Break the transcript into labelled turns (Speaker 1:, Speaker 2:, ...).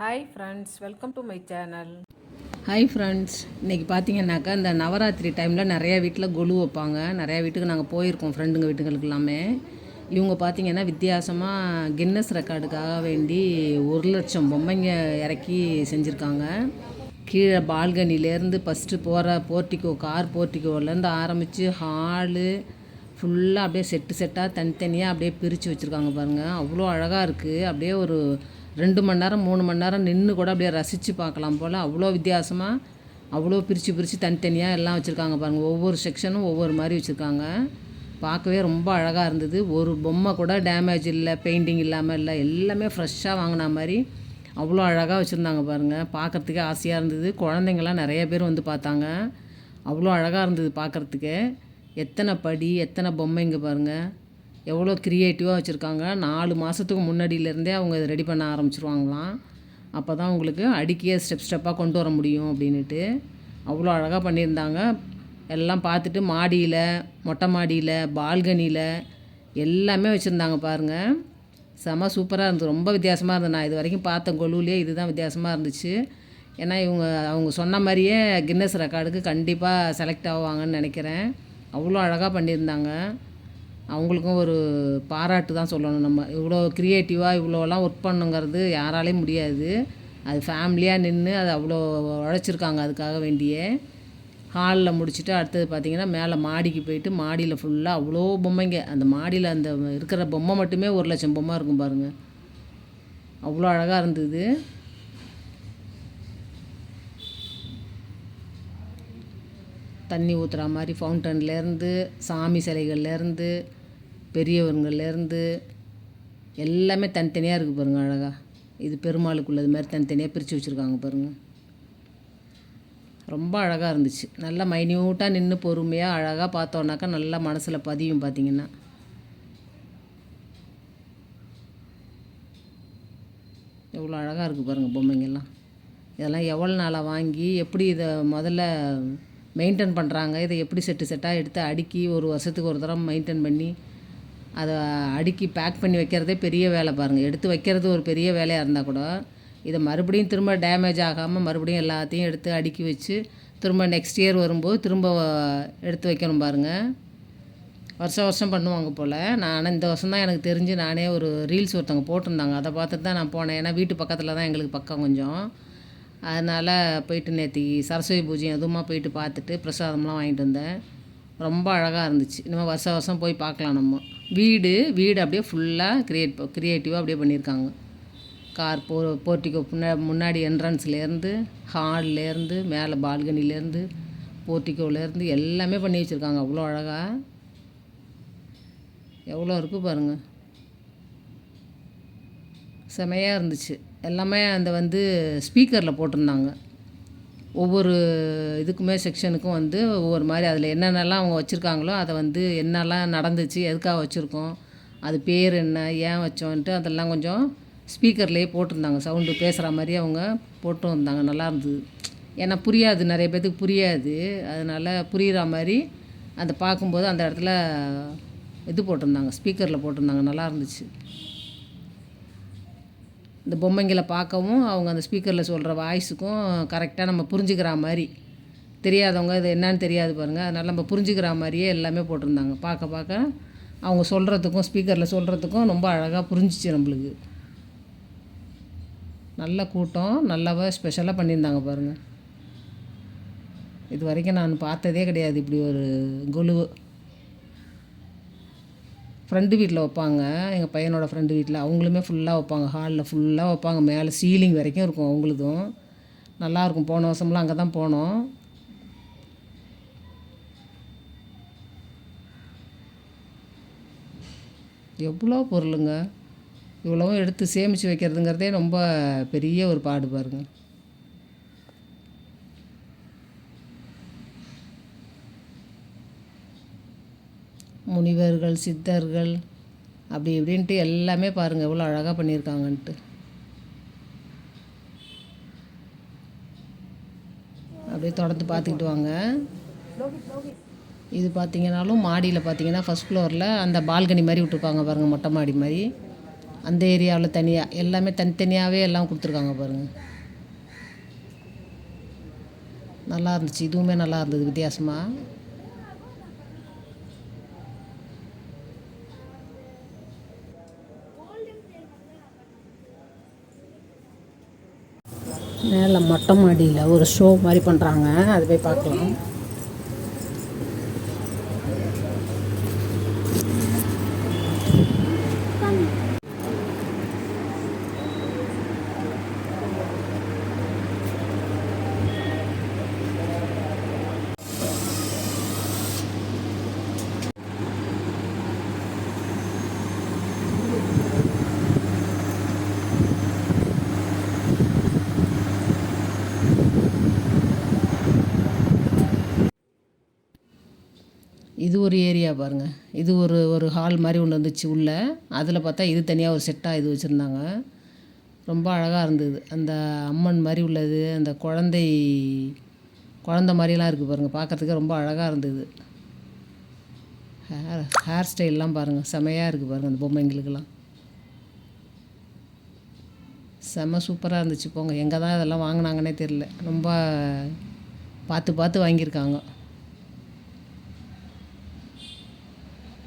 Speaker 1: Hi friends welcome to my channel
Speaker 2: hi friends இன்றைக்கி பார்த்தீங்கன்னாக்கா இந்த நவராத்திரி டைமில் நிறையா வீட்டில் கொலு வைப்பாங்க. நிறையா வீட்டுக்கு நாங்கள் போயிருக்கோம் ஃப்ரெண்டுங்க வீட்டுகளுக்கு எல்லாமே. இவங்க பார்த்தீங்கன்னா வித்தியாசமாக கின்னஸ் ரெக்கார்டுக்காக வேண்டி ஒரு லட்சம் பொம்மைங்க இறக்கி செஞ்சுருக்காங்க. கீழே பால்கனிலேருந்து ஃபஸ்ட்டு போகிற போர்ட்டிக்கோ கார் போர்ட்டிக்கோலேருந்து ஆரம்பித்து ஹாலு ஃபுல்லாக அப்படியே செட்டு செட்டாக தனித்தனியாக அப்படியே பிரித்து வச்சுருக்காங்க பாருங்கள் அவ்வளோ அழகாக இருக்குது அப்படியே ஒரு ரெண்டு மணி நேரம் மூணு மணி நேரம் நின்று கூட அப்படியே ரசித்து பார்க்கலாம் போல். அவ்வளோ வித்தியாசமாக அவ்வளோ பிரித்து பிரித்து தனித்தனியாக எல்லாம் வச்சுருக்காங்க பாருங்கள் ஒவ்வொரு செக்ஷனும் ஒவ்வொரு மாதிரி வச்சுருக்காங்க. பார்க்கவே ரொம்ப அழகாக இருந்தது. ஒரு பொம்மை கூட டேமேஜ் இல்லை பெயிண்டிங் இல்லாமல் இல்லை எல்லாமே ஃப்ரெஷ்ஷாக வாங்கின மாதிரி அவ்வளோ அழகாக வச்சுருந்தாங்க பாருங்கள் பார்க்குறதுக்கே ஆசையாக இருந்தது. குழந்தைங்கள்லாம் நிறைய பேர் வந்து பார்த்தாங்க. அவ்வளோ அழகாக இருந்தது பார்க்குறதுக்கே. எத்தனை படி எத்தனை பொம்மைங்க பாருங்கள் எவ்வளோ க்ரியேட்டிவாக வச்சுருக்காங்க? நாலு மாதத்துக்கு முன்னாடியிலேருந்தே அவங்க இதை ரெடி பண்ண ஆரம்பிச்சிருவாங்களாம். அப்போ தான் உங்களுக்கு அடுக்கியே ஸ்டெப் ஸ்டெப்பாக கொண்டு வர முடியும் அப்படின்ட்டு அவ்வளோ அழகாக பண்ணியிருந்தாங்க. எல்லாம் பார்த்துட்டு மாடியில் மொட்டை மாடியில் பால்கனியில் எல்லாமே வச்சுருந்தாங்க பாருங்கள் செம சூப்பராக இருந்தது. ரொம்ப வித்தியாசமாக இருந்தது. நான் இது வரைக்கும் பார்த்த கொலுவிலே இதுதான் வித்தியாசமாக இருந்துச்சு. ஏன்னா இவங்க அவங்க சொன்ன மாதிரியே கின்னஸ் ரெக்கார்டுக்கு கண்டிப்பாக செலக்ட் ஆவாங்கன்னு நினைக்கிறேன். அவ்வளோ அழகாக பண்ணியிருந்தாங்க. அவங்களுக்கும் ஒரு பாராட்டு தான் சொல்லணும். நம்ம இவ்வளோ க்ரியேட்டிவாக இவ்வளோலாம் ஒர்க் பண்ணுங்கிறது யாராலையும் முடியாது. அது ஃபேமிலியாக நின்று அது அவ்வளோ உழைச்சிருக்காங்க அதுக்காக வேண்டியே. ஹாலில் முடிச்சுட்டு அடுத்தது பார்த்திங்கன்னா மேலே மாடிக்கு போயிட்டு மாடியில் ஃபுல்லாக அவ்வளோ பொம்மைங்க. அந்த மாடியில் அந்த இருக்கிற பொம்மை மட்டுமே ஒரு லட்சம் பொம்மை இருக்கும் பாருங்கள் அவ்வளோ அழகாக இருந்தது. தண்ணி ஊற்றுற மாதிரி ஃபவுண்டன்லேருந்து சாமி சிலைகள்லேருந்து பெரியவங்கள்லேருந்து எல்லாமே தனித்தனியாக இருக்குது பாருங்கள் அழகாக இது பெருமாளுக்குள்ளது மாதிரி தனித்தனியாக பிரித்து வச்சுருக்காங்க பாருங்கள் ரொம்ப அழகாக இருந்துச்சு. நல்லா மைன்யூட்டாக நின்று பொறுமையாக அழகாக பார்த்தோன்னாக்கா நல்லா மனசில் பதியும் பார்த்தீங்கன்னா. எவ்வளோ அழகாக இருக்குது பாருங்கள் பொம்மைங்கெல்லாம் இதெல்லாம் எவ்வளோ நாளாக வாங்கி எப்படி இதை முதல்ல மெயின்டைன் பண்ணுறாங்க இதை எப்படி செட்டு செட்டாக எடுத்து அடுக்கி ஒரு வருஷத்துக்கு ஒரு தடவை மெயின்டைன் பண்ணி அதை அடுக்கி பேக் பண்ணி வைக்கிறதே பெரிய வேலை பாருங்கள் எடுத்து வைக்கிறது ஒரு பெரிய வேலையாக இருந்தால் கூட இதை மறுபடியும் திரும்ப டேமேஜ் ஆகாமல் மறுபடியும் எல்லாத்தையும் எடுத்து அடுக்கி வச்சு திரும்ப நெக்ஸ்ட் இயர் வரும்போது திரும்ப எடுத்து வைக்கணும் பாருங்கள் வருஷம் வருஷம் பண்ணுவாங்க போல். நான் ஆனால் இந்த வருஷம் தான் எனக்கு தெரிஞ்சு நானே ஒரு ரீல்ஸ் ஒருத்தவங்க போட்டிருந்தாங்க. அதை பார்த்துட்டு தான் நான் போனேன். ஏன்னா வீட்டு பக்கத்தில் தான் எங்களுக்கு பக்கம் கொஞ்சம். அதனால் போயிட்டு நேற்று சரஸ்வதி பூஜை அதுவுமா போயிட்டு பார்த்துட்டு பிரசாதம்லாம் வாங்கிட்டு வந்தேன். ரொம்ப அழகாக இருந்துச்சு. இனிமேல் வருஷம் வருஷம் போய் பார்க்கலாம் நம்ம. வீடு வீடு அப்படியே ஃபுல்லாக க்ரியேட் க்ரியேட்டிவாக அப்படியே பண்ணியிருக்காங்க. கார் போ போர்ட்டிக்கோ முன்னா முன்னாடி என்ட்ரன்ஸ்லேருந்து ஹால்லேருந்து மேலே பால்கனிலேருந்து போர்ட்டிக்கோலேருந்து எல்லாமே பண்ணி வச்சுருக்காங்க. அவ்வளோ அழகாக எவ்வளோ இருக்குது பாருங்கள் செமையாக இருந்துச்சு. எல்லாமே அந்த வந்து ஸ்பீக்கரில் போட்டிருந்தாங்க. ஒவ்வொரு இதுக்குமே செக்ஷனுக்கும் வந்து ஒவ்வொரு மாதிரி அதில் என்னென்னலாம் அவங்க வச்சுருக்காங்களோ அதை வந்து என்னெல்லாம் நடந்துச்சு எதுக்காக வச்சுருக்கோம் அது பேர் என்ன ஏன் வச்சோன்ட்டு அதெல்லாம் கொஞ்சம் ஸ்பீக்கர்லேயே போட்டிருந்தாங்க. சவுண்டு பேசுகிற மாதிரி அவங்க போட்டு வந்தாங்க நல்லா இருந்தது. ஏன்னா புரியாது நிறைய பேர்த்துக்கு புரியாது. அதனால் புரிகிற மாதிரி அதை பார்க்கும்போது அந்த இடத்துல இது போட்டிருந்தாங்க ஸ்பீக்கரில் போட்டிருந்தாங்க. நல்லா இருந்துச்சு. இந்த பொம்மைங்களை பார்க்கவும் அவங்க அந்த ஸ்பீக்கரில் சொல்கிற வாய்ஸுக்கும் கரெக்டாக நம்ம புரிஞ்சுக்கிற மாதிரி. தெரியாதவங்க இது என்னன்னு தெரியாது பாருங்கள் அதனால் நம்ம புரிஞ்சுக்கிற மாதிரியே எல்லாமே போட்டிருந்தாங்க. பார்க்க பார்க்க அவங்க சொல்கிறதுக்கும் ஸ்பீக்கரில் சொல்கிறதுக்கும் ரொம்ப அழகாக புரிஞ்சிச்சு நம்மளுக்கு. நல்ல கூட்டம் நல்லாவே ஸ்பெஷலாக பண்ணியிருந்தாங்க பாருங்கள் இது வரைக்கும் நான் பார்த்ததே கிடையாது. இப்படி ஒரு கொலுவு. ஃப்ரெண்டு வீட்டில் வைப்பாங்க. எங்கள் பையனோட ஃப்ரெண்டு வீட்டில் அவங்களுமே ஃபுல்லாக வைப்பாங்க. ஹாலில் ஃபுல்லாக வைப்பாங்க. மேலே சீலிங் வரைக்கும் இருக்கும் அவங்களுதும். நல்லாயிருக்கும் போன வருஷம்லாம் அங்கே தான் போனோம். எவ்வளோ பொருளுங்க. இவ்வளவும் எடுத்து சேமித்து வைக்கிறதுங்கிறதே ரொம்ப பெரிய ஒரு பாடு பாருங்க. முனிவர்கள் சித்தர்கள் அப்படி இப்படின்ட்டு எல்லாமே பாருங்கள் எவ்வளோ அழகாக பண்ணியிருக்காங்கன்ட்டு. அப்படியே தொடர்ந்து பார்த்துக்கிட்டு வாங்க. இது பார்த்தீங்கன்னாலும் மாடியில் பார்த்தீங்கன்னா ஃபஸ்ட் ஃப்ளோரில் அந்த பால்கனி மாதிரி விட்டுருப்பாங்க பாருங்கள் மொட்டை மாடி மாதிரி. அந்த ஏரியாவில் தனியாக எல்லாமே தனித்தனியாகவே எல்லாம் கொடுத்துருக்காங்க பாருங்கள் நல்லா இருந்துச்சு இதுவுமே நல்லா இருந்தது வித்தியாசமாக
Speaker 1: மேலே மொட்டை மாடியில் ஒரு ஷோ மாதிரி பண்ணுறாங்க அது போய் பார்க்கலாம்.
Speaker 2: இது ஒரு ஏரியா பாருங்கள் இது ஒரு ஒரு ஹால் மாதிரி ஒன்று இருந்துச்சு உள்ளே. அதில் பார்த்தா இது தனியாக ஒரு செட்டாக இது வச்சுருந்தாங்க. ரொம்ப அழகாக இருந்தது. அந்த அம்மன் மாதிரி உள்ளது அந்த குழந்தை குழந்த மாதிரிலாம் இருக்குது பாருங்கள் பார்க்குறதுக்கு ரொம்ப அழகாக இருந்தது. ஹேர் ஹேர் ஸ்டைல்லாம் பாருங்கள் செமையாக இருக்குது பாருங்கள் அந்த பொம்மைங்களுக்கெல்லாம். செம சூப்பராக இருந்துச்சு போங்க. எங்கே தான் இதெல்லாம் வாங்கினாங்கன்னே தெரில ரொம்ப பார்த்து பார்த்து வாங்கியிருக்காங்க.